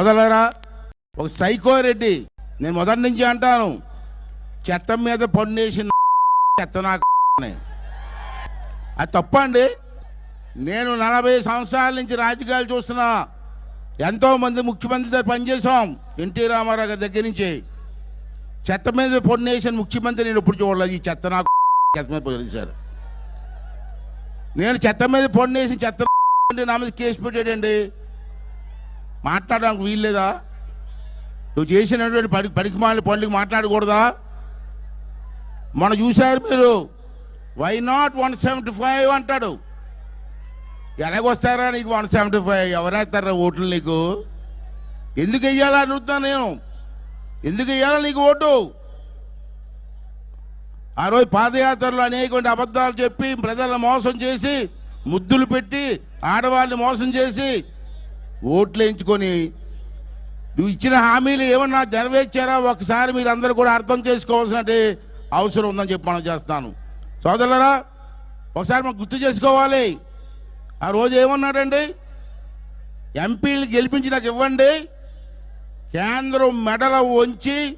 వదలరా ఒక సైకో రెడ్డి నేను మొదటి నుంచి అంటాను చెత్త మీద పన్నేసి చెత్త నాకు అది తప్పండి నేను నలభై సంవత్సరాల నుంచి రాజకీయాలు చూస్తున్నా. ఎంతో మంది ముఖ్యమంత్రి దగ్గర పనిచేసాం ఎన్టీ రామారావు గారి దగ్గర నుంచి. చెత్త మీద పొన్నేసిన ముఖ్యమంత్రి నేను ఎప్పుడు చూడలేదు. ఈ చెత్త నాకు చెత్త మీద పోలీసారు నేను చెత్త మీద పొన్నేసిన చెత్త నా మీద కేసు పెట్టాడండి. మాట్లాడడానికి వీల్లేదా? నువ్వు చేసినటువంటి పడి పడికిమాల పనులకు మాట్లాడకూడదా? మొన్న చూశారు మీరు? Why not one seventy five అంటాడు. ఎలాగొస్తారా నీకు వన్ సెవెంటీ ఫైవ్ ఎవరేస్తారా ఓట్లు నీకు? ఎందుకు వెయ్యాలా అడుగుతాను నేను? ఎందుకు వెయ్యాలా నీకు ఓటు? ఆ రోజు పాదయాత్రలో అనేకమైన అబద్ధాలు చెప్పి ప్రజలను మోసం చేసి ముద్దులు పెట్టి ఆడవాళ్ళని మోసం చేసి ఓట్లేయించుకొని నువ్వు ఇచ్చిన హామీలు ఏమన్నా నెరవేర్చారా? ఒకసారి మీరు అందరూ కూడా అర్థం చేసుకోవాల్సిన అవసరం ఉందని చెప్పి మనం చేస్తాను సోదరులరా ఒకసారి మనం గుర్తు చేసుకోవాలి. ఆ రోజు ఏమన్నాడండి? ఎంపీలు గెలిపించి నాకు ఇవ్వండి. కేంద్రం మెడల వంచి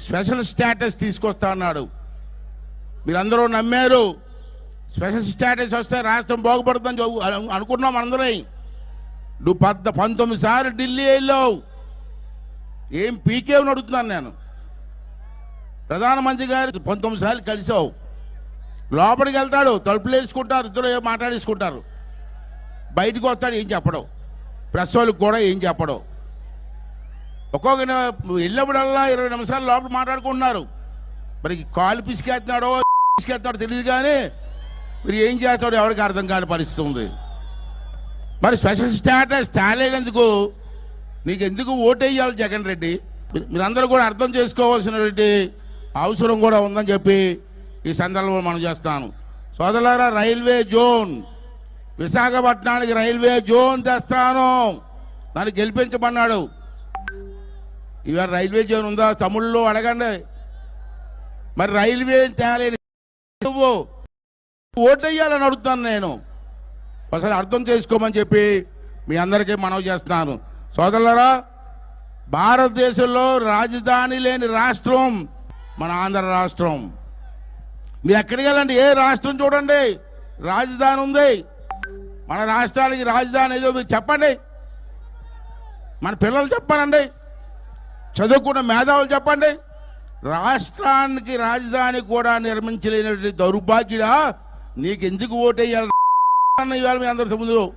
స్పెషల్ స్టేటస్ తీసుకొస్తా అన్నాడు. మీరందరూ నమ్మారు. స్పెషల్ స్టేటస్ వస్తే రాష్ట్రం బాగుపడుతుందని చెప్పు- అను- అనుకున్నాం అందరం నువ్వు పద్ద పంతొమ్మిది సార్లు ఢిల్లీ వెళ్ళావు. ఏం పీకేవని అడుగుతున్నాను నేను. ప్రధానమంత్రి గారు పంతొమ్మిది సార్లు కలిసావు. లోపలికి వెళ్తాడు తలుపులు వేసుకుంటారు ఇద్దరు ఏం మాట్లాడేసుకుంటారు. బయటకు వస్తాడు ఏం చెప్పడం. ప్రెస్ వాళ్ళకి కూడా ఏం చెప్పడం. ఒక్కొక్క వెళ్ళినప్పుడల్లా ఇరవై నిమిషాలు లోపల మాట్లాడుకుంటున్నారు. మరి కాలు పిసికేస్తున్నాడో పిసికేస్తున్నాడో తెలియదు కానీ మీరు ఏం చేస్తాడో ఎవరికి అర్థం కాని పరిస్థితి ఉంది. మరి స్పెషల్ స్టేటస్ తేలేనందుకు నీకు ఎందుకు ఓటేయాలి జగన్ రెడ్డి? మీరందరూ కూడా అర్థం చేసుకోవాల్సినటువంటి అవసరం కూడా ఉందని చెప్పి ఈ సందర్భంలో మనం చేస్తాను. సోదరులారా రైల్వే జోన్ విశాఖపట్నానికి రైల్వే జోన్ తెస్తాను. నన్ను గెలిపించమన్నాడు. ఇవాళ రైల్వే జోన్ ఉందా? తమిళ్ళో అడగండి. మరి రైల్వే తేలేని నువ్వు ఓటేయాలని అడుగుతాను నేను. ఒకసారి అర్థం చేసుకోమని చెప్పి మీ అందరికీ మనవి చేస్తున్నాను. సోదరులరా భారతదేశంలో రాజధాని లేని రాష్ట్రం మన ఆంధ్ర రాష్ట్రం. మీరు ఎక్కడికి వెళ్ళండి? ఏ రాష్ట్రం చూడండి? రాజధాని ఉంది. మన రాష్ట్రానికి రాజధాని ఏదో మీరు చెప్పండి. మన పిల్లలు చెప్పానండి. చదువుకున్న మేధావులు చెప్పండి. రాష్ట్రానికి రాజధాని కూడా నిర్మించలేనటువంటి దౌర్భాగ్యుడా? నీకు ఎందుకు ఓటేయాలి? ఇవాళ మీ అందరి ముందు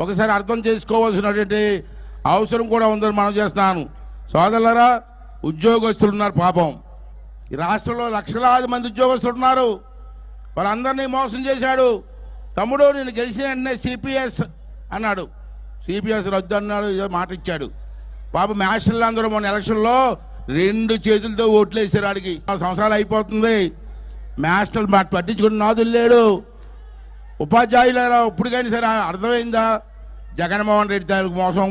ఒకసారి అర్థం చేసుకోవాల్సినటువంటి అవసరం కూడా ఉందని మనం చేస్తున్నాను. సోదరులరా ఉద్యోగస్తులు ఉన్నారు పాపం. ఈ రాష్ట్రంలో లక్షలాది మంది ఉద్యోగస్తులు ఉన్నారు. వాళ్ళందరినీ మోసం చేశాడు. తమ్ముడు నేను గెలిచిన వెంటనే సిపిఎస్ అన్నాడు. సిపిఎస్ రద్దు అన్నాడు ఏదో మాట ఇచ్చాడు. పాప మ్యాషన్లు అందరూ మొన్న ఎలక్షన్లో రెండు చేతులతో ఓట్లు వేసారు ఆడికి సంవత్సరాలు అయిపోతుంది. మ్యాషనల్ మాట పట్టించుకుని నాదులు లేడు. ఉపాధ్యాయులారా ఇప్పటికైనా సరే అర్థమైందా? జగన్మోహన్ రెడ్డి గారికి మోసం.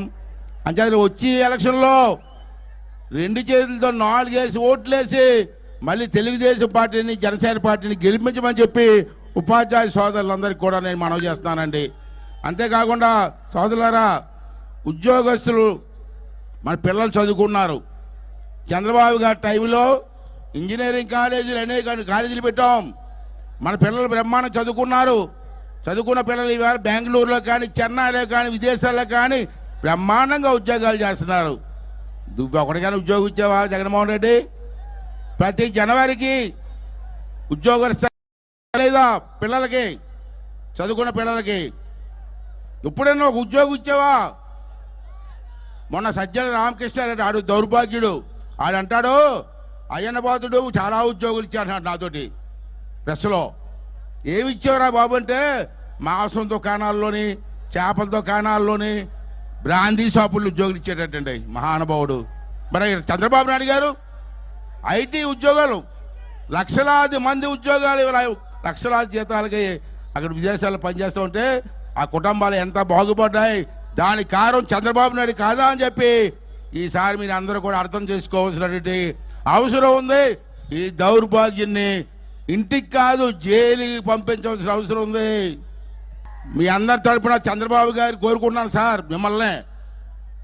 అంచేత వచ్చి ఎలక్షన్లో రెండు చేతులతో నాలుగేసి ఓట్లేసి మళ్ళీ తెలుగుదేశం పార్టీని జనసేన పార్టీని గెలిపించమని చెప్పి ఉపాధ్యాయ సోదరులందరికీ కూడా నేను మనవి చేస్తానండి అంతేకాకుండా సోదరులారా ఉద్యోగస్తులు మన పిల్లలు చదువుకున్నారు. చంద్రబాబు గారి టైంలో ఇంజనీరింగ్ కాలేజీలు అనేక కాలేజీలు పెట్టాం. మన పిల్లలు బ్రహ్మాండం చదువుకున్నారు. చదువుకున్న పిల్లలు ఇవాళ బెంగళూరులో కానీ చెన్నైలో కానీ విదేశాల్లో కానీ బ్రహ్మాండంగా ఉద్యోగాలు చేస్తున్నారు. నువ్వు ఒకటికైనా ఉద్యోగం ఇచ్చావా జగన్మోహన్ రెడ్డి? ప్రతి జనవరికి ఉద్యోగాలు లేదా పిల్లలకి చదువుకున్న పిల్లలకి? ఎప్పుడైనా ఒక ఉద్యోగం ఇచ్చావా మొన్న సజ్జల రామకృష్ణారెడ్డి ఆడు దౌర్భాగ్యుడు. ఆడు అంటాడు అయ్యన్నబాతుడు చాలా ఉద్యోగులు ఇచ్చాడు నాతోటి. ప్రెస్లో. ఏమి ఇచ్చావురా బాబు అంటే మాంసం దుకాణాల్లోని చేపల దుకాణాల్లోని బ్రాందీ షాపులు ఉద్యోగులు ఇచ్చేటటువంటి మహానుభావుడు. మరి చంద్రబాబు నాయుడు గారు ఐటీ ఉద్యోగాలు లక్షలాది మంది ఉద్యోగాలు లక్షలాది జీతాలకి అక్కడ విదేశాల్లో పనిచేస్తూ ఉంటే ఆ కుటుంబాలు ఎంత బాగుపడ్డాయి. దాని కారణం చంద్రబాబు నాయుడు కాదా అని చెప్పి ఈసారి మీరు అందరూ కూడా అర్థం చేసుకోవాల్సినటువంటి అవసరం ఉంది. ఈ దౌర్భాగ్యాన్ని ఇంటికి కాదు జైలుకి పంపించవలసిన అవసరం ఉంది. మీ అందరి తరపున చంద్రబాబు గారు కోరుకుంటున్నాను సార్ మిమ్మల్ని.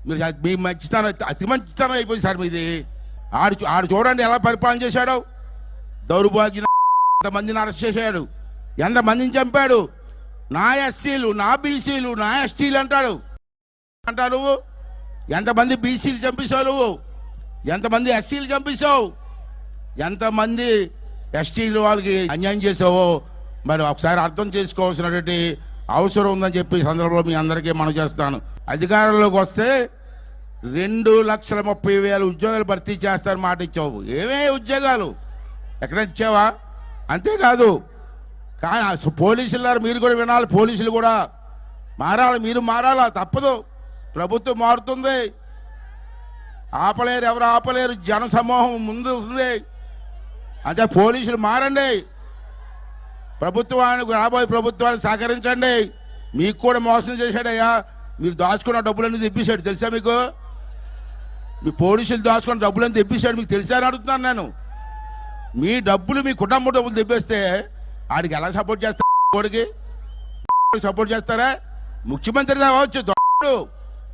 మీరు మీ మంచితనం అతి మంచితనం అయిపోయింది సార్ మీది. ఆడు చూ- ఆడు చూడండి ఎలా పరిపాలన చేశాడు. దౌర్భాగ్యం ఎంతమందిని అరెస్ట్ చేశాడు. ఎంతమందిని చంపాడు. నా ఎస్సీలు నా బీసీలు నా ఎస్టీలు అంటాడు. అంటావు నువ్వు? ఎంతమంది బీసీలు చంపేశావు నువ్వు? ఎంతమంది ఎస్సీలు చంపేశావు? ఎంతమంది ఎస్టీలు వాళ్ళకి అన్యాయం చేసావో మరి ఒకసారి అర్థం చేసుకోవాల్సినటువంటి అవసరం ఉందని చెప్పి సందర్భంలో మీ అందరికీ మనం చేస్తాను. అధికారంలోకి వస్తే రెండు లక్షల ముప్పై వేల ఉద్యోగాలు భర్తీ చేస్తారని మాట ఇచ్చావు. ఏమే ఉద్యోగాలు? ఎక్కడ ఇచ్చావా? అంతేకాదు కానీ ఆ పోలీసులు మీరు కూడా వినాలి పోలీసులు కూడా మారాలి మీరు మారాలా? తప్పదు. ప్రభుత్వం మారుతుంది. ఆపలేరు ఎవరు ఆపలేరు? జన సమూహం ముందు ఉంది. అంటే పోలీసులు మారండి. ప్రభుత్వానికి రాబోయే ప్రభుత్వాన్ని సహకరించండి. మీకు కూడా మోసం చేశాడయ్యా. మీరు దాచుకున్న డబ్బులన్నీ తెప్పించాడు తెలుసా మీకు? మీ పోలీసులు దాచుకున్న డబ్బులన్నీ తెప్పించాడు మీకు తెలుసా అని అడుగుతున్నాను నేను. మీ డబ్బులు మీ కుటుంబ డబ్బులు తెప్పిస్తే ఆడికి ఎలా సపోర్ట్ చేస్తారు? కోడికి? సపోర్ట్ చేస్తారా? ముఖ్యమంత్రి కావచ్చు దొంగడు